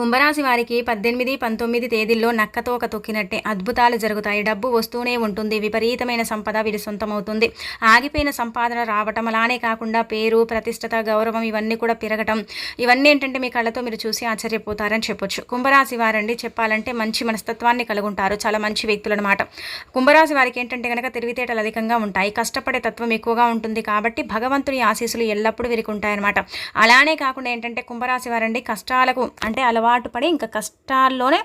కుంభరాశి వారికి పద్దెనిమిది పంతొమ్మిది తేదీల్లో నక్కతో ఒక తొక్కినట్టే అద్భుతాలు జరుగుతాయి. డబ్బు వస్తూనే ఉంటుంది. విపరీతమైన సంపద వీరి సొంతమవుతుంది. ఆగిపోయిన సంపాదన రావటం అలానే కాకుండా పేరు ప్రతిష్టత గౌరవం ఇవన్నీ కూడా పెరగటం. ఇవన్నీ ఏంటంటే మీ కళ్ళతో మీరు చూసి ఆశ్చర్యపోతారని చెప్పొచ్చు. కుంభరాశి వారండి చెప్పాలంటే మంచి మనస్తత్వాన్ని కలుగుంటారు. చాలా మంచి వ్యక్తులు అనమాట కుంభరాశి వారికి ఏంటంటే కనుక తెలివితేటలు అధికంగా ఉంటాయి. కష్టపడే తత్వం ఎక్కువగా ఉంటుంది కాబట్టి భగవంతుని ఆశీస్సులు ఎల్లప్పుడూ వీరికి ఉంటాయన్నమాట. అలానే కాకుండా ఏంటంటే కుంభరాశి వారండి కష్టాలకు అంటే అలవాటు పడి ఇంకా కష్టాల్లోనే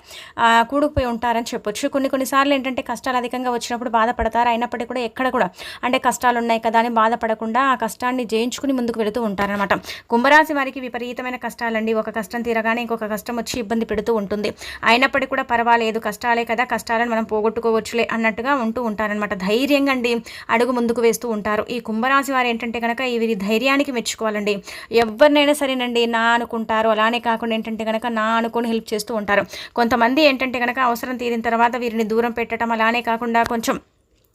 కూడుకుపోయి ఉంటారని చెప్పొచ్చు. కొన్ని కొన్నిసార్లు ఏంటంటే కష్టాలు అధికంగా వచ్చినప్పుడు బాధపడతారు. అయినప్పటికీ కూడా ఎక్కడ కూడా అంటే కష్టాలు ఉన్నాయి కదా అని బాధపడకుండా ఆ కష్టాన్ని జయించుకుని ముందుకు వెళుతూ ఉంటారనమాట కుంభరాశి వారికి విపరీతమైన కష్టాలండి. ఒక కష్టం తీరగానే ఇంకొక కష్టం వచ్చి ఇబ్బంది పెడుతూ ఉంటుంది. అయినప్పటికీ కూడా పర్వాలేదు. కష్టాలే కదా. కష్టాలను మనం పోగొట్టుకోవచ్చులే అన్నట్టుగా ఉంటూ ఉంటారనమాట ధైర్యంగా అండి అడుగు ముందుకు వేస్తూ ఉంటారు. ఈ కుంభరాశి వారు ఏంటంటే కనుక ఈ వీరి ధైర్యానికి మెచ్చుకోవాలండి. ఎవరినైనా సరేనండి నా అనుకుంటారు. అలానే కాకుండా ఏంటంటే కనుక నా అనుకుని హెల్ప్ చేస్తూ ఉంటారు. కొంతమంది ఏంటంటే కనుక అవసరం తీరిన తర్వాత వీరిని దూరం పెట్టడం అలానే కాకుండా కొంచెం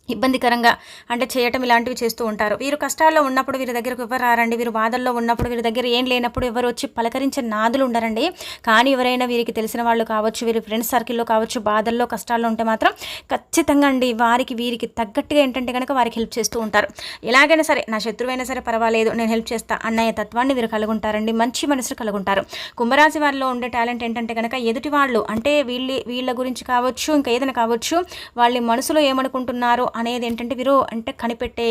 ఇబ్బందికరంగా అంటే చేయటం ఇలాంటివి చేస్తూ ఉంటారు. వీరు కష్టాల్లో ఉన్నప్పుడు వీరి దగ్గరకు ఎవరు రారండి? వీరు బాధల్లో ఉన్నప్పుడు వీరి దగ్గర ఏం లేనప్పుడు ఎవరు వచ్చి పలకరించే నాదులు ఉండరండి. కానీ ఎవరైనా వీరికి తెలిసిన వాళ్ళు కావచ్చు వీరి ఫ్రెండ్స్ సర్కిల్లో కావచ్చు బాధల్లో కష్టాల్లో ఉంటే మాత్రం ఖచ్చితంగా అండి వారికి వీరికి తగ్గట్టుగా ఏంటంటే కనుక వారికి హెల్ప్ చేస్తూ ఉంటారు. ఎలాగైనా సరే నా శత్రువైనా సరే పర్వాలేదు నేను హెల్ప్ చేస్తా అన్నయ్య తత్వాన్ని వీరు కలుగుంటారండి మంచి మనసు కలుగుంటారు. కుంభరాశి వారిలో ఉండే టాలెంట్ ఏంటంటే కనుక ఎదుటి వాళ్ళు అంటే వీళ్ళ వీళ్ళ గురించి కావచ్చు ఇంకా ఏదైనా కావచ్చు వాళ్ళ మనసులో ఏమనుకుంటున్నారు అనేది ఏంటంటే వీరు అంటే కనిపెట్టే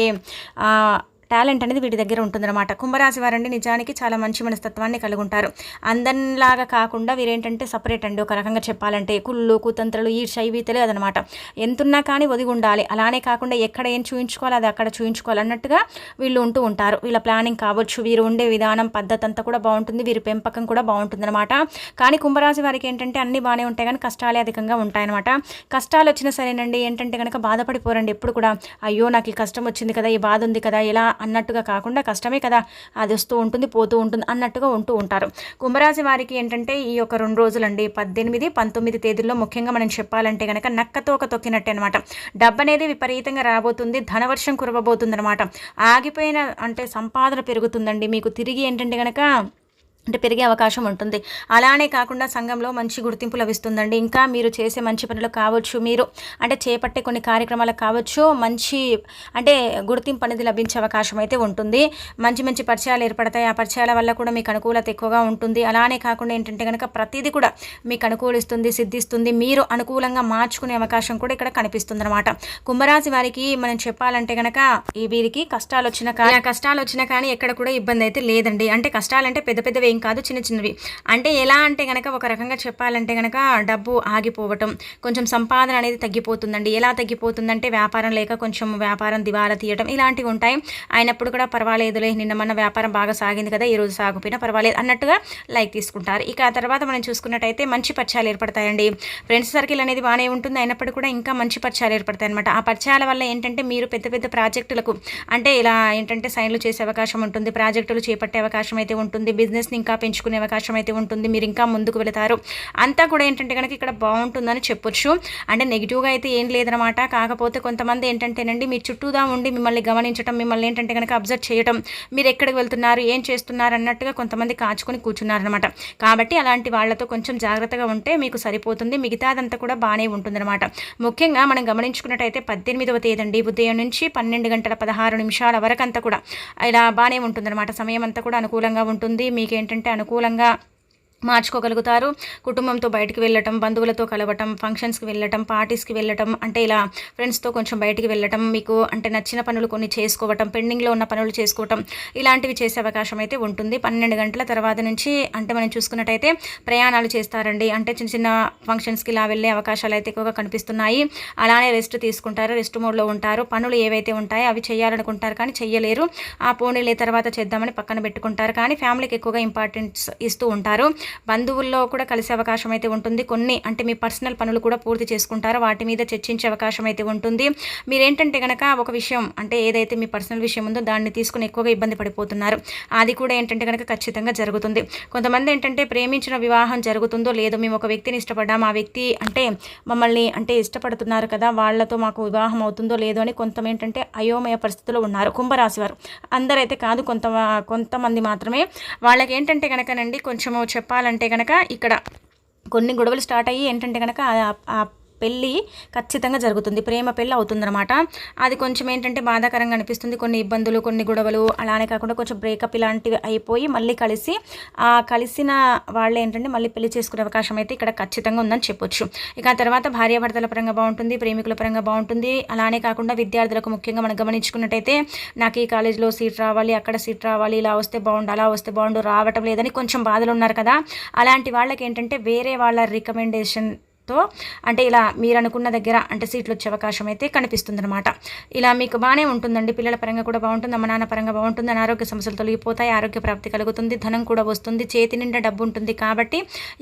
టాలెంట్ అనేది వీటి దగ్గర ఉంటుందన్నమాట. కుంభరాశి వారండి నిజానికి చాలా మంచి మనస్తత్వాన్ని కలిగి ఉంటారు అందరిలాగా కాకుండా వీరేంటంటే సపరేట్ అండి. ఒక రకంగా చెప్పాలంటే కుళ్ళు కుతంత్రలు ఈ శైవి తెలియదనమాట ఎంతున్నా కానీ ఒదిగి ఉండాలి అలానే కాకుండా ఎక్కడ ఏం చూయించుకోవాలి అది అక్కడ చూయించుకోవాలి అన్నట్టుగా వీళ్ళు ఉంటూ ఉంటారు. వీళ్ళ ప్లానింగ్ కావచ్చు వీరు ఉండే విధానం పద్ధతి అంతా కూడా బాగుంటుంది. వీరి పెంపకం కూడా బాగుంటుందన్నమాట. కానీ కుంభరాశి వారికి ఏంటంటే అన్ని బాగానే ఉంటాయి కానీ కష్టాలే అధికంగా ఉంటాయన్నమాట. కష్టాలు వచ్చినా సరేనండి. ఏంటంటే కనుక బాధపడిపోరండి ఎప్పుడు కూడా. అయ్యో నాకు ఈ కష్టం వచ్చింది కదా ఈ బాధ ఉంది కదా ఇలా అన్నట్టుగా కాకుండా కష్టమే కదా. అది వస్తూ ఉంటుంది పోతూ ఉంటుంది అన్నట్టుగా ఉంటూ ఉంటారు. కుంభరాశి వారికి ఏంటంటే ఈ యొక్క రెండు రోజులండి పద్దెనిమిది పంతొమ్మిది తేదీల్లో ముఖ్యంగా మనం చెప్పాలంటే కనుక నక్కతో ఒక తొక్కినట్టే అనమాట డబ్బు అనేది విపరీతంగా రాబోతుంది ధనవర్షం కురవబోతుంది అనమాట ఆగిపోయిన అంటే సంపాదన పెరుగుతుందండి. మీకు తిరిగి ఏంటంటే కనుక అంటే పెరిగే అవకాశం ఉంటుంది. అలానే కాకుండా సంఘంలో మంచి గుర్తింపు లభిస్తుందండి. ఇంకా మీరు చేసే మంచి పనులు కావచ్చు మీరు అంటే చేపట్టే కొన్ని కార్యక్రమాలకు కావచ్చు మంచి అంటే గుర్తింపు అనేది లభించే అవకాశం అయితే ఉంటుంది. మంచి మంచి పరిచయాలు ఏర్పడతాయి. ఆ పరిచయాల వల్ల కూడా మీకు అనుకూలత ఎక్కువగా ఉంటుంది. అలానే కాకుండా ఏంటంటే కనుక ప్రతిదీ కూడా మీకు అనుకూలిస్తుంది సిద్ధిస్తుంది. మీరు అనుకూలంగా మార్చుకునే అవకాశం కూడా ఇక్కడ కనిపిస్తుంది అనమాట కుంభరాశి వారికి మనం చెప్పాలంటే కనుక ఈ వీరికి కష్టాలు వచ్చిన కానీ కష్టాలు వచ్చినా కానీ ఎక్కడ కూడా ఇబ్బంది అయితే లేదండి. అంటే కష్టాలంటే పెద్ద పెద్దవి ఏం కాదు చిన్న చిన్నవి. అంటే ఎలా అంటే కనుక ఒక రకంగా చెప్పాలంటే కనుక డబ్బు ఆగిపోవటం కొంచెం సంపాదన అనేది తగ్గిపోతుందండి. ఎలా తగ్గిపోతుందంటే వ్యాపారం లేక కొంచెం వ్యాపారం దివాలా తీయటం ఇలాంటివి ఉంటాయి. అయినప్పుడు కూడా పర్వాలేదులే నిన్న మన వ్యాపారం బాగా సాగింది కదా ఈ రోజు సాగిపోయినా పర్వాలేదు అన్నట్టుగా లైక్ తీసుకుంటారు. ఇక ఆ తర్వాత మనం చూసుకున్నట్టయితే మంచి పరిచయాలు ఏర్పడతాయండి. ఫ్రెండ్స్ సర్కిల్ అనేది బాగానే ఉంటుంది. అయినప్పుడు కూడా ఇంకా మంచి పరిచయాలు ఏర్పడతాయి అనమాట ఆ పరిచయాల వల్ల ఏంటంటే మీరు పెద్ద పెద్ద ప్రాజెక్టులకు అంటే ఇలా ఏంటంటే సైన్లు చేసే అవకాశం ఉంటుంది ప్రాజెక్టులు చేపట్టే అవకాశం అయితే ఉంటుంది బిజినెస్ని ఇంకా పెంచుకునే అవకాశం అయితే ఉంటుంది. మీరు ఇంకా ముందుకు వెళతారు. అంతా కూడా ఏంటంటే కనుక ఇక్కడ బాగుంటుందని చెప్పొచ్చు. అంటే నెగిటివ్గా అయితే ఏం లేదనమాట కాకపోతే కొంతమంది ఏంటంటేనండి మీ చుట్టూదా ఉండి మిమ్మల్ని గమనించడం మిమ్మల్ని ఏంటంటే కనుక అబ్జర్వ్ చేయడం మీరు ఎక్కడికి వెళ్తున్నారు ఏం చేస్తున్నారు అన్నట్టుగా కొంతమంది కాచుకొని కూర్చున్నారనమాట కాబట్టి అలాంటి వాళ్ళతో కొంచెం జాగ్రత్తగా ఉంటే మీకు సరిపోతుంది. మిగతాదంతా కూడా బాగానే ఉంటుందన్నమాట. ముఖ్యంగా మనం గమనించుకున్నట్టయితే పద్దెనిమిదవ తేదండి ఉదయం నుంచి పన్నెండు గంటల పదహారు నిమిషాల వరకు అంతా కూడా ఇలా బాగానే ఉంటుందన్నమాట. సమయం అంతా కూడా అనుకూలంగా ఉంటుంది. మీకు ఏంటంటే అనుకూలంగా మార్చుకోగలుగుతారు. కుటుంబంతో బయటికి వెళ్ళటం బంధువులతో కలవటం ఫంక్షన్స్కి వెళ్ళటం పార్టీస్కి వెళ్ళటం అంటే ఇలా ఫ్రెండ్స్తో కొంచెం బయటికి వెళ్ళటం మీకు అంటే నచ్చిన పనులు కొన్ని చేసుకోవటం పెండింగ్లో ఉన్న పనులు చేసుకోవటం ఇలాంటివి చేసే అవకాశం అయితే ఉంటుంది. పన్నెండు గంటల తర్వాత నుంచి అంటే మనం చూసుకున్నట్టయితే ప్రయాణాలు చేస్తారండి. అంటే చిన్న చిన్న ఫంక్షన్స్కి ఇలా వెళ్ళే అవకాశాలు అయితే ఎక్కువగా కనిపిస్తున్నాయి. అలానే రెస్ట్ తీసుకుంటారు. రెస్ట్ మోడ్లో ఉంటారు. పనులు ఏవైతే ఉంటాయో అవి చేయాలనుకుంటారు కానీ చేయలేరు ఆ పోనీలే తర్వాత చేద్దామని పక్కన పెట్టుకుంటారు. కానీ ఫ్యామిలీకి ఎక్కువగా ఇంపార్టెన్స్ ఇస్తూ ఉంటారు. బంధువుల్లో కూడా కలిసే అవకాశం అయితే ఉంటుంది. కొన్ని అంటే మీ పర్సనల్ పనులు కూడా పూర్తి చేసుకుంటారు. వాటి మీద చర్చించే అవకాశం అయితే ఉంటుంది. మీరేంటంటే కనుక ఒక విషయం అంటే ఏదైతే మీ పర్సనల్ విషయం ఉందో దాన్ని తీసుకుని ఎక్కువగా ఇబ్బంది పడిపోతున్నారు. అది కూడా ఏంటంటే కనుక ఖచ్చితంగా జరుగుతుంది. కొంతమంది ఏంటంటే ప్రేమించిన వివాహం జరుగుతుందో లేదో మేము ఒక వ్యక్తిని ఇష్టపడ్డాం. ఆ వ్యక్తి అంటే మమ్మల్ని అంటే ఇష్టపడుతున్నారు కదా వాళ్ళతో మాకు వివాహం అవుతుందో లేదో అని కొంత ఏంటంటే అయోమయ పరిస్థితిలో ఉన్నారు. కుంభరాశి వారు. అందరైతే కాదు కొంత కొంతమంది మాత్రమే. వాళ్ళకి ఏంటంటే కనుకనండి కొంచెము కావాలంటే కనుక ఇక్కడ కొన్ని గొడవలు స్టార్ట్ అయ్యి ఏంటంటే కనుక పెళ్ళి ఖచ్చితంగా జరుగుతుంది. ప్రేమ పెళ్ళి అవుతుందన్నమాట. అది కొంచెం ఏంటంటే బాధాకరంగా అనిపిస్తుంది. కొన్ని ఇబ్బందులు కొన్ని గొడవలు అలానే కాకుండా కొంచెం బ్రేకప్ ఇలాంటివి అయిపోయి మళ్ళీ కలిసి ఆ కలిసిన వాళ్ళు ఏంటంటే మళ్ళీ పెళ్ళి చేసుకునే అవకాశం అయితే ఇక్కడ ఖచ్చితంగా ఉందని చెప్పొచ్చు. ఇక ఆ తర్వాత భార్యాభర్తల పరంగా బాగుంటుంది ప్రేమికుల పరంగా బాగుంటుంది. అలానే కాకుండా విద్యార్థులకు ముఖ్యంగా మనం గమనించుకున్నట్టయితే నాకు ఈ కాలేజీలో సీట్ రావాలి అక్కడ సీట్ రావాలి ఇలా వస్తే బాగుండు అలా వస్తే బాగుండు రావటం లేదని కొంచెం బాధలు ఉన్నారు కదా. అలాంటి వాళ్ళకి ఏంటంటే వేరే వాళ్ళ రికమెండేషన్ తో అంటే ఇలా మీరు అనుకున్న దగ్గర అంటే సీట్లు వచ్చే అవకాశం అయితే కనిపిస్తుంది అనమాట ఇలా మీకు బాగానే ఉంటుందండి. పిల్లల పరంగా కూడా బాగుంటుంది. అమ్మ నాన్న పరంగా బాగుంటుంది. అనారోగ్య సమస్యలు తొలగిపోతాయి. ఆరోగ్య ప్రాప్తి కలుగుతుంది. ధనం కూడా వస్తుంది. చేతి నిండా డబ్బు ఉంటుంది కాబట్టి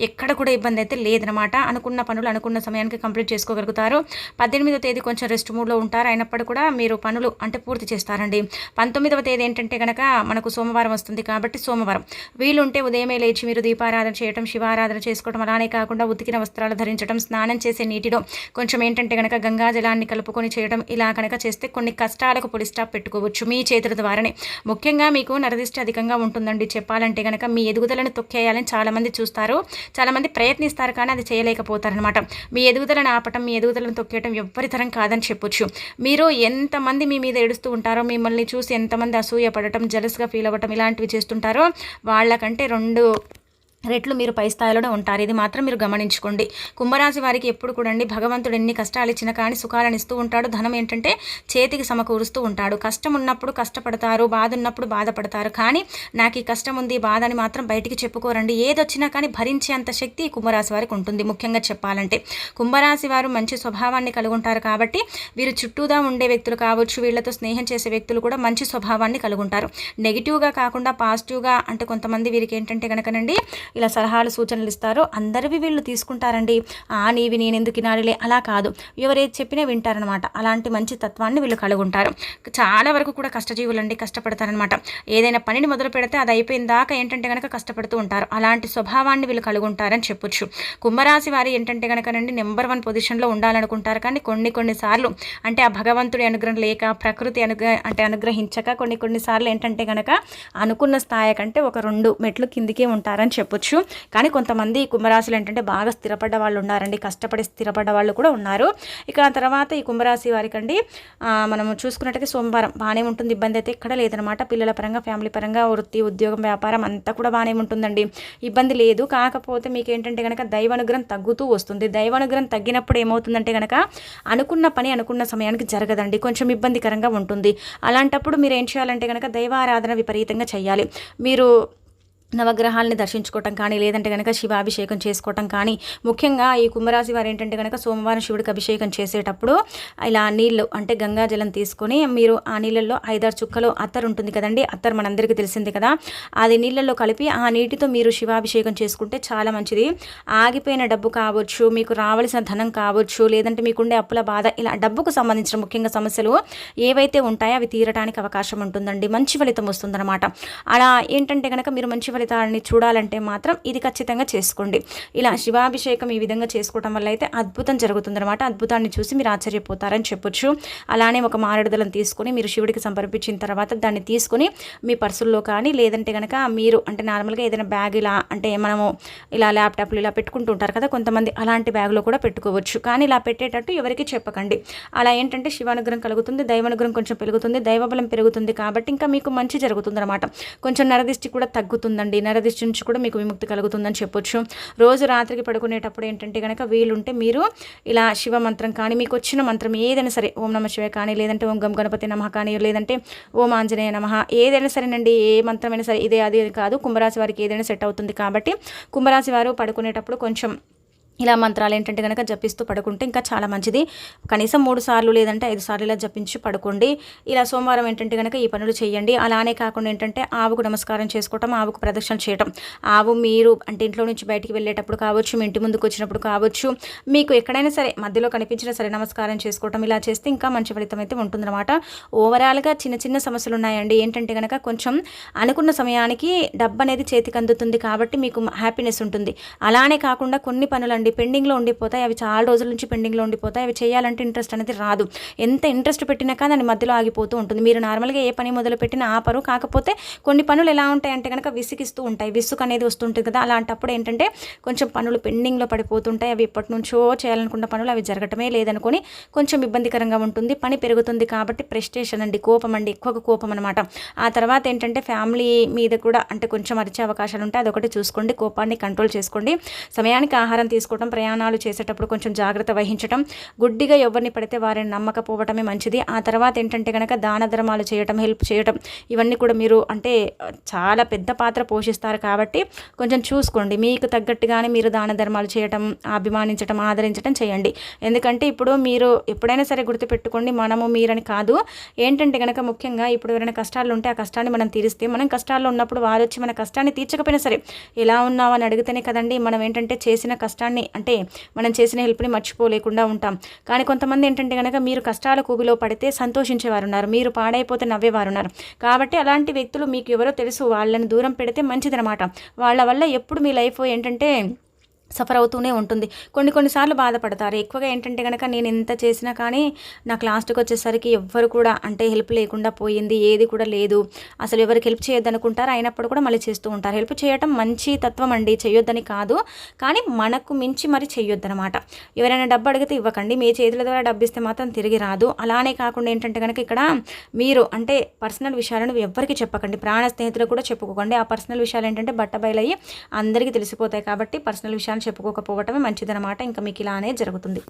ఎక్కడ కూడా ఇబ్బంది అయితే లేదనమాట అనుకున్న పనులు అనుకున్న సమయానికి కంప్లీట్ చేసుకోగలుగుతారు. పద్దెనిమిదవ తేదీ కొంచెం రెస్ట్ మూడ్లో ఉంటారు. అయినప్పుడు కూడా మీరు పనులు అంటే పూర్తి చేస్తారండి. పంతొమ్మిదవ తేదీ ఏంటంటే కనుక మనకు సోమవారం వస్తుంది కాబట్టి సోమవారం. వీలుంటే ఉదయమే లేచి మీరు దీపారాధన చేయడం శివారాధన చేసుకోవడం అలానే కాకుండా ఉతికిన వస్త్రాలు ధరించడం చేయడం స్నానం చేసే నీటిలో కొంచెం ఏంటంటే కనుక గంగా జలాన్ని కలుపుకొని చేయడం ఇలా కనుక చేస్తే కొన్ని కష్టాలకు పొడి స్టాప్ పెట్టుకోవచ్చు. మీ చేతుల ద్వారానే. ముఖ్యంగా మీకు నరదిష్టి అధికంగా ఉంటుందండి. చెప్పాలంటే కనుక మీ ఎదుగుదలను తొక్కేయాలని చాలామంది చూస్తారు. చాలామంది ప్రయత్నిస్తారు కానీ అది చేయలేకపోతారనమాట మీ ఎదుగుదలను ఆపటం మీ ఎదుగుదలను తొక్కేయటం ఎవ్వరి తరం కాదని చెప్పొచ్చు. మీరు ఎంతమంది మీ మీద ఏడుస్తూ ఉంటారో మిమ్మల్ని చూసి ఎంతమంది అసూయ పడటం జలస్గా ఫీల్ అవ్వటం ఇలాంటివి చేస్తుంటారో వాళ్ళకంటే రెండు రెట్లు మీరు పై స్థాయిలోనే ఉంటారు. ఇది మాత్రం మీరు గమనించుకోండి. కుంభరాశి వారికి ఎప్పుడు కూడా అండి భగవంతుడు ఎన్ని కష్టాలు ఇచ్చినా కానీ సుఖాలను ఇస్తూ ఉంటాడు. ధనం ఏంటంటే చేతికి సమకూరుస్తూ ఉంటాడు. కష్టం ఉన్నప్పుడు కష్టపడతారు బాధ ఉన్నప్పుడు బాధపడతారు. కానీ నాకు ఈ కష్టం ఉంది బాధ అని మాత్రం బయటికి చెప్పుకోరండి. ఏదొచ్చినా కానీ భరించే అంత శక్తి కుంభరాశి వారికి ఉంటుంది. ముఖ్యంగా చెప్పాలంటే కుంభరాశి వారు మంచి స్వభావాన్ని కలిగి ఉంటారు కాబట్టి వీరు చుట్టూదా ఉండే వ్యక్తులు కావచ్చు వీళ్ళతో స్నేహం చేసే వ్యక్తులు కూడా మంచి స్వభావాన్ని కలిగి ఉంటారు నెగిటివ్గా కాకుండా పాజిటివ్గా అంటే కొంతమంది వీరికి ఏంటంటే కనుకనండి ఇలా సలహాలు సూచనలు ఇస్తారో అందరివి వీళ్ళు తీసుకుంటారండి. ఆ నీవి నేను ఎందుకు వినాలిలే అలా కాదు. ఎవరేది చెప్పినా వింటారనమాట. అలాంటి మంచి తత్వాన్ని వీళ్ళు కలుగుంటారు. చాలా వరకు కూడా కష్టజీవులు అండి కష్టపడతారనమాట. ఏదైనా పనిని మొదలు పెడితే అది అయిపోయిన దాకా ఏంటంటే కనుక కష్టపడుతూ ఉంటారు. అలాంటి స్వభావాన్ని వీళ్ళు కలుగుంటారని చెప్పొచ్చు. కుంభరాశి వారి ఏంటంటే కనుకనండి నెంబర్ వన్ పొజిషన్లో ఉండాలనుకుంటారు. కానీ కొన్ని కొన్నిసార్లు అంటే ఆ భగవంతుడి అనుగ్రహం లేక ప్రకృతి అనుగ్రహ అంటే అనుగ్రహించక కొన్ని కొన్నిసార్లు ఏంటంటే కనుక అనుకున్న స్థాయి కంటే ఒక రెండు మెట్లు కిందికే ఉంటారని చెప్పు చెప్పొచ్చు కానీ కొంతమంది కుంభరాశులు ఏంటంటే బాగా స్థిరపడ్డ వాళ్ళు ఉన్నారండి. కష్టపడి స్థిరపడ్డ వాళ్ళు కూడా ఉన్నారు. ఇక తర్వాత ఈ కుంభరాశి వారికండి మనం చూసుకున్నట్టయితే సోమవారం బాగానే ఉంటుంది. ఇబ్బంది అయితే ఇక్కడ లేదనమాట. పిల్లల పరంగా ఫ్యామిలీ పరంగా వృత్తి ఉద్యోగం వ్యాపారం అంతా కూడా బాగానే ఉంటుందండి. ఇబ్బంది లేదు. కాకపోతే మీకు ఏంటంటే కనుక దైవానుగ్రహం తగ్గుతూ వస్తుంది. దైవానుగ్రహం తగ్గినప్పుడు ఏమవుతుందంటే కనుక అనుకున్న పని అనుకున్న సమయానికి జరగదండి. కొంచెం ఇబ్బందికరంగా ఉంటుంది. అలాంటప్పుడు మీరు ఏం చేయాలంటే కనుక దైవారాధన విపరీతంగా చేయాలి. మీరు నవగ్రహాలని దర్శించుకోవటం కానీ లేదంటే కనుక శివాభిషేకం చేసుకోవటం కానీ ముఖ్యంగా ఈ కుంభరాశి వారు ఏంటంటే కనుక సోమవారం శివుడికి అభిషేకం చేసేటప్పుడు ఇలా నీళ్ళు అంటే గంగాజలం తీసుకొని మీరు ఆ నీళ్ళల్లో ఐదారు చుక్కలు అత్తర్ ఉంటుంది కదండి అత్తర్ మనందరికీ తెలిసింది కదా. అది నీళ్ళల్లో కలిపి ఆ నీటితో మీరు శివాభిషేకం చేసుకుంటే చాలా మంచిది. ఆగిపోయిన డబ్బు కావచ్చు మీకు రావాల్సిన ధనం కావచ్చు లేదంటే మీకుండే అప్పుల బాధ ఇలా డబ్బుకు సంబంధించిన ముఖ్యంగా సమస్యలు ఏవైతే ఉంటాయో అవి తీరడానికి అవకాశం ఉంటుందండి. మంచి ఫలితం వస్తుందన్నమాట. అలా ఏంటంటే కనుక మీరు మంచి ఫలితాలని చూడాలంటే మాత్రం ఇది ఖచ్చితంగా చేసుకోండి. ఇలా శివాభిషేకం ఈ విధంగా చేసుకోవడం వల్ల అయితే అద్భుతం జరుగుతుందన్నమాట. అద్భుతాన్ని చూసి మీరు ఆశ్చర్యపోతారని చెప్పొచ్చు. అలానే ఒక మారేడుదలను తీసుకొని మీరు శివుడికి సమర్పించిన తర్వాత దాన్ని తీసుకొని మీ పర్సుల్లో కానీ లేదంటే కనుక మీరు అంటే నార్మల్గా ఏదైనా బ్యాగ్ ఇలా అంటే మనము ఇలా ల్యాప్టాప్లు ఇలా పెట్టుకుంటూ ఉంటారు కదా కొంతమంది అలాంటి బ్యాగ్లో కూడా పెట్టుకోవచ్చు. కానీ ఇలా పెట్టేటట్టు ఎవరికి చెప్పకండి. అలా ఏంటంటే శివానుగ్రహం కలుగుతుంది దైవానుగ్రహం కొంచెం పెరుగుతుంది దైవబలం పెరుగుతుంది కాబట్టి ఇంకా మీకు మంచి జరుగుతుంది అనమాట కొంచెం నరదిష్టి కూడా తగ్గుతుందండి కలుగుతుందండి నరదిష్టి నుంచి కూడా మీకు విముక్తి కలుగుతుందని చెప్పొచ్చు. రోజు రాత్రికి పడుకునేటప్పుడు ఏంటంటే కనుక వీలుంటే మీరు ఇలా శివ మంత్రం కానీ మీకు వచ్చిన మంత్రం ఏదైనా సరే ఓం నమ శివ కానీ లేదంటే ఓం గం గణపతి నమ కానీ లేదంటే ఓం ఆంజనేయ నమ ఏదైనా సరేనండి ఏ మంత్రమైనా సరే ఇదే అది కాదు. కుంభరాశి వారికి ఏదైనా సెట్ అవుతుంది కాబట్టి కుంభరాశి వారు పడుకునేటప్పుడు కొంచెం ఇలా మంత్రాలు ఏంటంటే కనుక జపిస్తూ పడుకుంటే ఇంకా చాలా మంచిది. కనీసం మూడు సార్లు లేదంటే ఐదు సార్లు ఇలా జపించి పడుకోండి. ఇలా సోమవారం ఏంటంటే కనుక ఈ పనులు చేయండి. అలానే కాకుండా ఏంటంటే ఆవుకు నమస్కారం చేసుకోవటం ఆవుకు ప్రదక్షిణ చేయటం. ఆవు మీరు అంటే ఇంట్లో నుంచి బయటికి వెళ్ళేటప్పుడు కావచ్చు మీ ఇంటి ముందుకు వచ్చినప్పుడు కావచ్చు మీకు ఎక్కడైనా సరే మధ్యలో కనిపించినా సరే నమస్కారం చేసుకోవటం ఇలా చేస్తే ఇంకా మంచి ఫలితం అయితే ఉంటుందన్నమాట. ఓవరాల్గా చిన్న చిన్న సమస్యలు ఉన్నాయండి. ఏంటంటే కనుక కొంచెం అనుకున్న సమయానికి డబ్బు అనేది చేతికి అందుతుంది కాబట్టి మీకు హ్యాపీనెస్ ఉంటుంది. అలానే కాకుండా కొన్ని పనులండి. అనుకోండి పెండింగ్లో ఉండిపోతాయి. అవి చాలా రోజుల నుంచి పెండింగ్లో ఉండిపోతాయి. అవి చేయాలంటే ఇంట్రెస్ట్ అనేది రాదు. ఎంత ఇంట్రెస్ట్ పెట్టినాక దాని మధ్యలో ఆగిపోతూ ఉంటుంది. మీరు నార్మల్గా ఏ పని మొదలు పెట్టినా ఆపరు కాకపోతే కొన్ని పనులు ఎలా ఉంటాయంటే కనుక విసిగిస్తూ ఉంటాయి. విసుగు అనేది వస్తుంటుంది కదా! అలాంటప్పుడు ఏంటంటే కొంచెం పనులు పెండింగ్లో పడిపోతుంటాయి. అవి ఎప్పటి నుంచో చేయాలనుకున్న పనులు అవి జరగటమే లేదనుకొని కొంచెం ఇబ్బందికరంగా ఉంటుంది. పని పెరుగుతుంది కాబట్టి ప్రెస్టేషన్ అండి కోపం అండి ఎక్కువగా కోపం అనమాట ఆ తర్వాత ఏంటంటే ఫ్యామిలీ మీద కూడా అంటే కొంచెం అరిచే అవకాశాలు ఉంటాయి. అదొకటి చూసుకోండి. కోపాన్ని కంట్రోల్ చేసుకోండి. సమయానికి ఆహారం తీసుకోవడం ప్రయాణాలు చేసేటప్పుడు కొంచెం జాగ్రత్త వహించడం గుడ్డిగా ఎవరిని పడితే వారిని నమ్మకపోవటమే మంచిది. ఆ తర్వాత ఏంటంటే కనుక దాన ధర్మాలు చేయటం హెల్ప్ చేయటం ఇవన్నీ కూడా మీరు అంటే చాలా పెద్ద పాత్ర పోషిస్తారు కాబట్టి కొంచెం చూసుకోండి. మీకు తగ్గట్టుగానే మీరు దాన ధర్మాలు చేయటం అభిమానించటం ఆదరించటం చేయండి. ఎందుకంటే ఇప్పుడు మీరు ఎప్పుడైనా సరే గుర్తుపెట్టుకోండి మనము మీరని కాదు. ఏంటంటే కనుక ముఖ్యంగా ఇప్పుడు ఎవరైనా కష్టాలు ఉంటే ఆ కష్టాన్ని మనం తీరిస్తే మనం కష్టాల్లో ఉన్నప్పుడు వారు వచ్చి మన కష్టాన్ని తీర్చకపోయినా సరే ఎలా ఉన్నావు అని అడిగితేనే కదండి మనం ఏంటంటే చేసిన కష్టాన్ని అంటే మనం చేసిన హెల్ప్ని మర్చిపోలేకుండా ఉంటాం. కానీ కొంతమంది ఏంటంటే కనుక మీరు కష్టాల కూబిలో పడితే సంతోషించేవారు ఉన్నారు మీరు పాడైపోతే నవ్వేవారు ఉన్నారు కాబట్టి అలాంటి వ్యక్తులు మీకు ఎవరో తెలుసు. వాళ్ళని దూరం పెడితే మంచిదనమాట వాళ్ళ వల్ల ఎప్పుడు మీ లైఫ్ ఏంటంటే సఫర్ అవుతూనే ఉంటుంది. కొన్ని కొన్నిసార్లు బాధపడతారు. ఎక్కువగా ఏంటంటే కనుక నేను ఎంత చేసినా కానీ నాకు లాస్ట్కి వచ్చేసరికి ఎవ్వరు కూడా అంటే హెల్ప్ లేకుండా పోయింది. ఏది కూడా లేదు. అసలు ఎవరికి హెల్ప్ చేయొద్దనుకుంటారు. అయినప్పుడు కూడా మళ్ళీ చేస్తూ ఉంటారు. హెల్ప్ చేయటం మంచి తత్వం అండి. చేయొద్దని కాదు. కానీ మనకు మించి మరి చేయొద్దనమాట. ఎవరైనా డబ్బు అడిగితే ఇవ్వకండి. మీ చేతుల ద్వారా డబ్బు ఇస్తే మాత్రం తిరిగి రాదు. అలానే కాకుండా ఏంటంటే కనుక ఇక్కడ మీరు అంటే పర్సనల్ విషయాలను ఎవ్వరికి చెప్పకండి. ప్రాణ స్నేహితులకు కూడా చెప్పుకోకండి. ఆ పర్సనల్ విషయాలు ఏంటంటే బట్ట అయ్యి అందరికీ తెలిసిపోతాయి కాబట్టి పర్సనల్ విషయాలు చెప్పుకోకపోవటమే మంచిదనమాట ఇంకా మీకు ఇలానే జరుగుతుంది.